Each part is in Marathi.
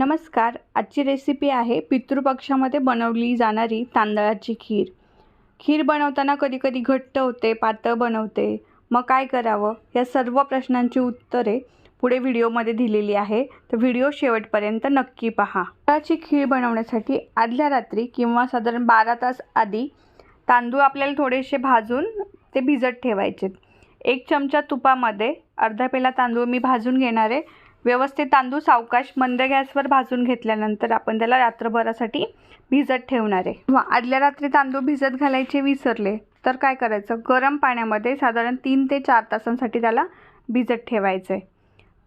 नमस्कार. आजची रेसिपी आहे पितृपक्षामध्ये बनवली जाणारी तांदळाची खीर. खीर बनवताना कधीकधी घट्ट होते पातळ बनवते. मग काय करावं? या सर्व प्रश्नांची उत्तरे पुढे व्हिडिओमध्ये दिलेली आहे. तर व्हिडिओ शेवटपर्यंत नक्की पहा. तांदळाची खीर बनवण्यासाठी आदल्या रात्री किंवा साधारण बारा तास आधी तांदूळ आपल्याला थोडेसे भाजून ते भिजत ठेवायचे एक चमचा तुपामध्ये अर्धा पेला तांदूळ मी भाजून घेणार आहे. व्यवस्थित तांदूळ सावकाश मंद गॅसवर भाजून घेतल्यानंतर आपण त्याला रात्रभरासाठी भिजत ठेवणार आहे. किंवा आदल्या रात्री तांदूळ भिजत घालायचे विसरले तर काय करायचं? गरम पाण्यामध्ये साधारण तीन ते चार तासांसाठी त्याला भिजत ठेवायचं आहे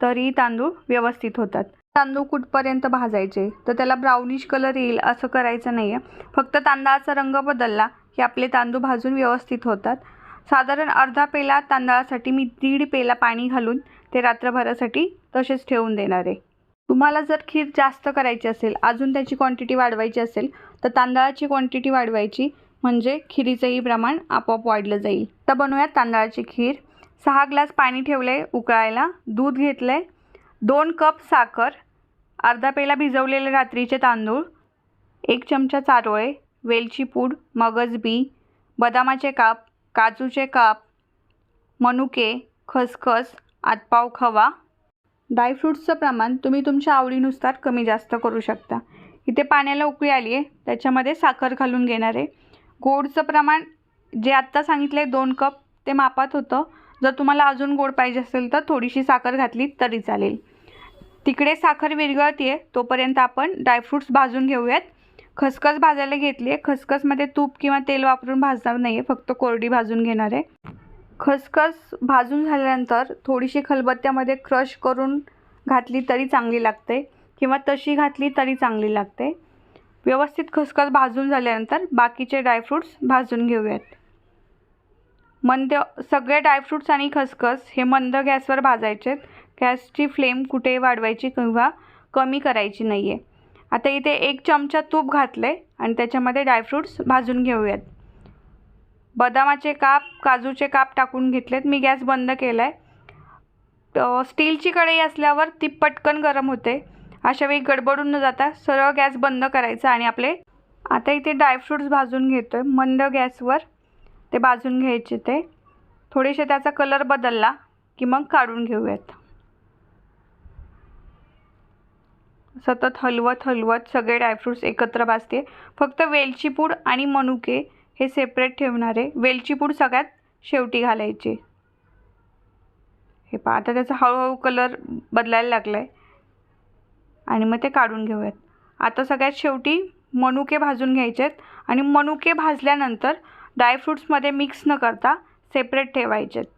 तरी तांदूळ व्यवस्थित होतात. तांदूळ कुठपर्यंत भाजायचे? तर त्याला ब्राउनिश कलर येईल असं करायचं नाही आहे फक्त तांदळाचा रंग बदलला की आपले तांदूळ भाजून व्यवस्थित होतात. साधारण अर्धा पेला तांदळासाठी मी दीड पेला पाणी घालून ते रात्रभरासाठी तसेच ठेवून देणार आहे. तुम्हाला जर खीर जास्त करायची असेल अजून त्याची क्वांटिटी वाढवायची असेल तर तांदळाची क्वांटिटी वाढवायची म्हणजे खिरीचंही प्रमाण आपोआप वाढलं जाईल. तर बनवूयात तांदळाची खीर. सहा ग्लास पाणी ठेवलं आहे उकळायला. दूध घेतलं आहे दोन कप साखर. अर्धा पेला भिजवलेले रात्रीचे तांदूळ. एक चमचा चारोळे. वेलची पूड मगज बी. बदामाचे काप काजूचे काप मनुके खसखस आतपाव खवा. ड्रायफ्रूट्सचं प्रमाण तुम्ही तुमच्या आवडीनुसार कमी जास्त करू शकता. इथे पाण्याला उकळी आली आहे. त्याच्यामध्ये साखर घालून घेणार आहे. गोडचं प्रमाण जे आत्ता सांगितलं आहे दोन कप ते मापात होतं. जर तुम्हाला अजून गोड पाहिजे असेल तर थोडीशी साखर घातली तरी चालेल. तिकडे साखर विरघळते तोपर्यंत आपण ड्रायफ्रूट्स भाजून घेऊयात. खसखस भाजायला घेतली आहे खसखसमध्ये तूप किंवा तेल वापरून भाजणार नाही आहे फक्त कोरडी भाजून घेणार आहे. खसखस भाजून झाल्यानंतर थोडीशी खलबत्त्यामध्ये क्रश करून घातली तरी चांगली लागते किंवा तशी घातली तरी चांगली लागते. व्यवस्थित खसखस भाजून झाल्यानंतर बाकीचे ड्रायफ्रूट्स भाजून घेऊयात. मंद सगळे ड्रायफ्रूट्स आणि खसखस हे मंद गॅसवर भाजायचे. गॅसची फ्लेम कुठे वाढवायची किंवा कमी करायची नाही आहे आता इथे एक चमचा तूप घातले आणि त्याच्यामध्ये ड्रायफ्रूट्स भाजून घेऊयात. बदामाचे काप काजूचे काप टाकून घेतलेत. मी गॅस बंद केला आहे स्टीलची कढई असल्यावर ती पटकन गरम होते. अशा वेळी गडबडून न जाता सरळ गॅस बंद करायचा आणि आपले आता इथे ड्रायफ्रूट्स भाजून घेतो आहे मंद गॅसवर ते भाजून घ्यायचे ते. थोडेसे त्याचा कलर बदलला की मग काढून घेऊयात. सतत हलवत हलवत सगळे ड्रायफ्रूट्स एकत्र भाजते. फक्त वेलची पूड आणि मनुके हे सेपरेट ठेवणार आहे वेलची पूड सगळ्यात शेवटी घालायची. हे पहा आता त्याचा हळूहळू कलर बदलायला लागला आहे आणि मग ते काढून घेऊयात. आता सगळ्यात शेवटी मनुके भाजून घ्यायचे आहेत आणि मनुके भाजल्यानंतर ड्रायफ्रूट्समध्ये मिक्स न करता सेपरेट ठेवायचे आहेत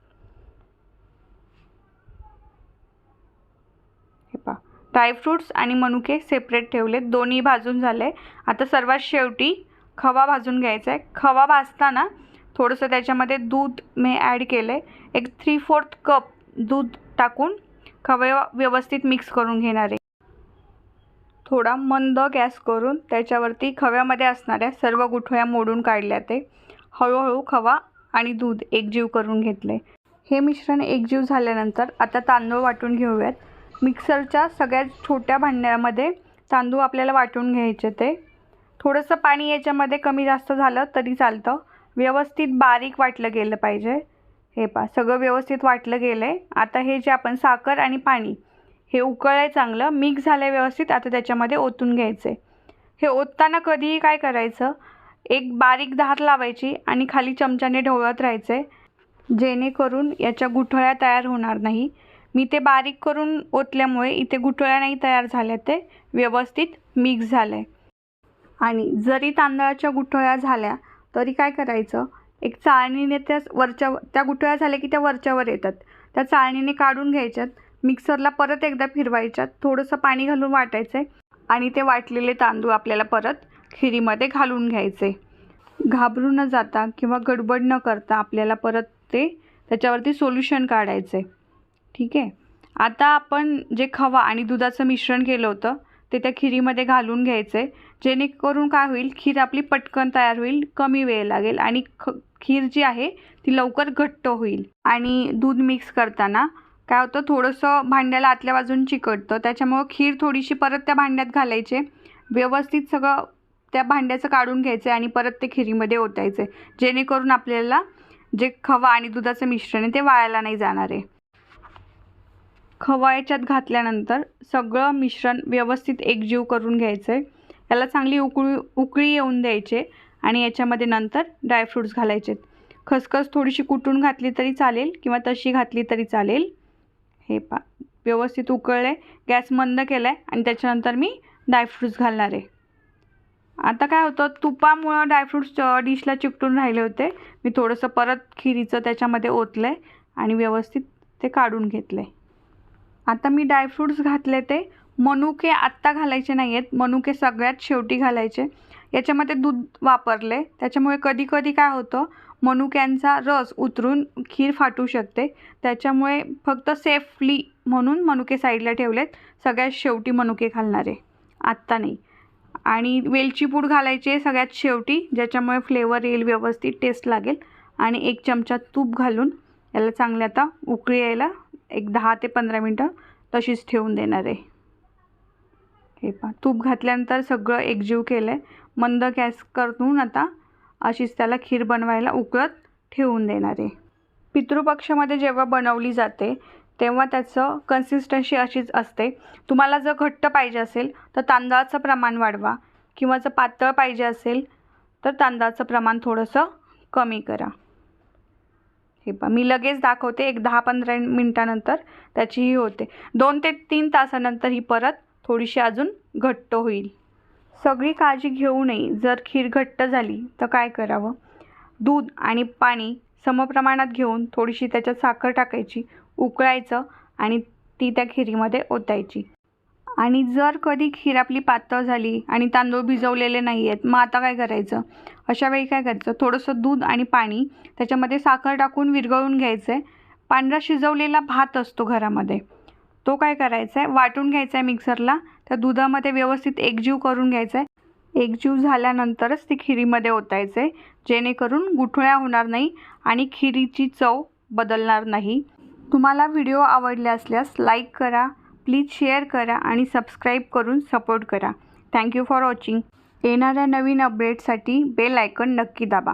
हे पहा ड्रायफ्रूट्स आणि मनुके सेपरेट ठेवले दोन्ही भाजून झाले. आता सर्वात शेवटी खवा भाजून घ्यायचा आहे. खवा भाजताना थोडंसं त्याच्यामध्ये दूध मी ॲड केलं आहे एक थ्री फोर्थ कप दूध टाकून खवे व्यवस्थित मिक्स करून घेणार आहे. थोडा मंद गॅस करून त्याच्यावरती खव्यामध्ये असणाऱ्या सर्व गुठळ्या मोडून काढल्या ते. हळूहळू खवा आणि दूध एकजीव करून घेतले हे मिश्रण एकजीव झाल्यानंतर आता तांदूळ वाटून घेऊयात. मिक्सरच्या सगळ्यात छोट्या भांड्यामध्ये तांदूळ आपल्याला वाटून घ्यायचे ते. थोडंसं पाणी याच्यामध्ये कमी जास्त झालं तरी चालतं. व्यवस्थित बारीक वाटलं गेलं पाहिजे. हे पा सगळं व्यवस्थित वाटलं गेलं आहे आता हे जे आपण साखर आणि पाणी हे उकळलं आहे चांगलं मिक्स झालं आहे व्यवस्थित आता त्याच्यामध्ये ओतून घ्यायचं हे ओतताना कधीही काय करायचं? एक बारीक धार लावायची आणि खाली चमच्याने ढवळत राहायचं जेणेकरून याच्या गुठळ्या तयार होणार नाही. मी ते बारीक करून ओतल्यामुळे इथे गुठळ्या नाही तयार झाल्या ते व्यवस्थित मिक्स झालं आहे आणि जरी तांदळाच्या गुठळ्या झाल्या तरी काय करायचं? एक चाळणीने त्या वरच्या त्या गुठळ्या झाल्या की त्या वरच्यावर येतात. त्या चाळणीने काढून घ्यायच्यात मिक्सरला परत एकदा फिरवायच्यात थोडंसं पाणी घालून वाटायचं आहे आणि ते वाटलेले तांदूळ आपल्याला परत खिरीमध्ये घालून घ्यायचे घाबरू न जाता किंवा गडबड न करता आपल्याला परत ते त्याच्यावरती सोल्युशन काढायचं आहे ठीक आहे? आता आपण जे खवा आणि दुधाचं मिश्रण केलं होतं ते त्या खिरीमध्ये घालून घ्यायचं. आहे जेणेकरून काय होईल खीर आपली पटकन तयार होईल कमी वेळ लागेल आणि ख खीर जी आहे ती लवकर घट्ट होईल. आणि दूध मिक्स करताना काय होतं थोडंसं भांड्याला आतल्या बाजून चिकटतं. त्याच्यामुळं खीर थोडीशी परत त्या भांड्यात घालायचे. व्यवस्थित सगळं त्या भांड्याचं काढून घ्यायचं आणि परत ते खिरीमध्ये ओतायचे. जेणेकरून आपल्याला जे खवा आणि दुधाचं मिश्रण आहे ते वाळायला नाही जाणार आहे. खवा याच्यात घातल्यानंतर सगळं मिश्रण व्यवस्थित एकजीव करून घ्यायचं आहे याला चांगली उकळी उकळी येऊन द्यायचे आणि याच्यामध्ये नंतर ड्रायफ्रूट्स घालायचे. खसखस थोडीशी कुटून घातली तरी चालेल किंवा तशी घातली तरी चालेल. हे पा व्यवस्थित उकळले गॅस मंद केला आहे आणि त्याच्यानंतर मी ड्रायफ्रूट्स घालणार आहे. आता काय होतं तुपामुळं ड्रायफ्रूट्स डिशला चिकटून राहिले होते. मी थोडंसं परत खिरीचं त्याच्यामध्ये ओतलं आहे आणि व्यवस्थित ते काढून घेतलं आहे आता मी ड्रायफ्रूट्स घातले ते. मनुके आत्ता घालायचे नाही आहेत मनुके सगळ्यात शेवटी घालायचे. याच्यामध्ये दूध वापरले. त्याच्यामुळे कधी कधी काय होतं मनुक्यांचा रस उतरून खीर फाटू शकते. त्याच्यामुळे फक्त सेफली म्हणून मनुके साईडला ठेवलेत. सगळ्यात शेवटी मनुके घालणारे. आत्ता नाही. आणि वेलची पूड घालायची सगळ्यात शेवटी ज्याच्यामुळे फ्लेवर येईल व्यवस्थित टेस्ट लागेल. आणि एक चमचा तूप घालून याला चांगले आता उकळी यायला एक दहा ते पंधरा मिनटं तशीच ठेवून देणार आहे. हे पहा तूप घातल्यानंतर सगळं एकजीव केलं आहे मंद गॅस करून आता अशीच त्याला खीर बनवायला उकळत ठेवून देणार आहे. पितृपक्षामध्ये जेव्हा बनवली जाते तेव्हा त्याचं कन्सिस्टन्सी अशीच असते. तुम्हाला जर घट्ट पाहिजे असेल तर तांदळाचं प्रमाण वाढवा. किंवा जर पातळ पाहिजे असेल तर तांदळाचं प्रमाण थोडंसं कमी करा. हे पा मी लगेच दाखवते एक दहा पंधरा मिनटानंतर त्याची ही होते. दोन ते तीन तासानंतर ही परत थोडीशी अजून घट्ट होईल. सगळी काळजी घेऊ नये. जर खीर घट्ट झाली तर काय करावं? दूध आणि पाणी समप्रमाणात घेऊन थोडीशी त्याच्यात साखर टाकायची उकळायचं आणि ती त्या खिरीमध्ये ओतायची. आणि जर कधी खीर आपली पातळ झाली आणि तांदूळ भिजवलेले नाही आहेत मग आता काय करायचं? अशा वेळी काय करायचं? थोडंसं दूध आणि पाणी त्याच्यामध्ये साखर टाकून विरघळून घ्यायचं आहे पांढरा शिजवलेला भात असतो घरामध्ये. तो काय करायचा आहे वाटून घ्यायचा आहे मिक्सरला. त्या दुधामध्ये व्यवस्थित एकजीव करून घ्यायचा आहे एकजीव झाल्यानंतरच ती खिरीमध्ये ओतायचं आहे जेणेकरून गुठळ्या होणार नाही आणि खिरीची चव बदलणार नाही. तुम्हाला व्हिडिओ आवडले असल्यास लाईक करा. प्लीज शेअर करा आणि सबस्क्राईब करून सपोर्ट करा. Thank you for watching. येणाऱ्या नवीन अपडेटसाठी बेल आयकन नक्की दाबा.